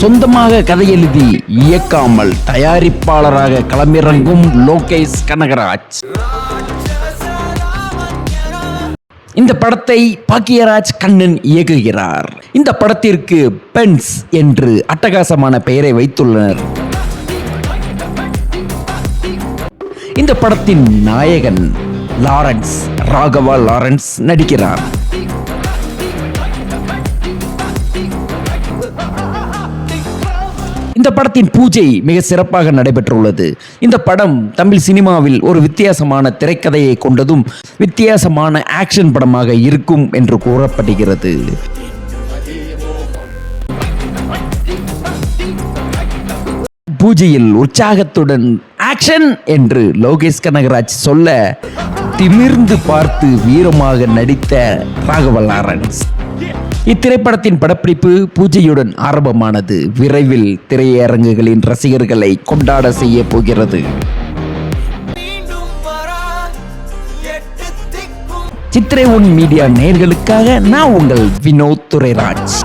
சொந்தமாக கதை எழுதி இயக்காமல் தயாரிப்பாளராக களமிறங்கும் லோகேஷ் கனகராஜ். இந்த படத்தை பாக்கியராஜ் கண்ணன் இயக்குகிறார். இந்த படத்திற்கு பென்ஸ் என்று அட்டகாசமான பெயரை வைத்துள்ளனர். இந்த படத்தின் நாயகன் லாரன்ஸ் ராகவா லாரன்ஸ் நடிக்கிறார். இந்த படத்தின் பூஜை மிக சிறப்பாக நடைபெற்றுள்ளது. இந்த படம் தமிழ் சினிமாவில் ஒரு வித்தியாசமான திரைக்கதையை கொண்டதும் வித்தியாசமான ஆக்ஷன் படமாக இருக்கும் என்று கூறப்படுகிறது. பூஜையில் உற்சாகத்துடன் ஆக்ஷன் என்று லோகேஷ் கனகராஜ் சொல்ல திமிர்ந்து பார்த்து வீரமாக நடித்த ராகவ லாரன்ஸ். இத்திரைப்படத்தின் படப்பிடிப்பு பூஜையுடன் ஆரம்பமானது. விரைவில் திரையரங்குகளின் ரசிகர்களை கொண்டாட செய்ய போகிறது. சித்திரை ஒன் மீடியா நேர்களுக்காக நான் உங்கள் வினோத் துரைராஜ்.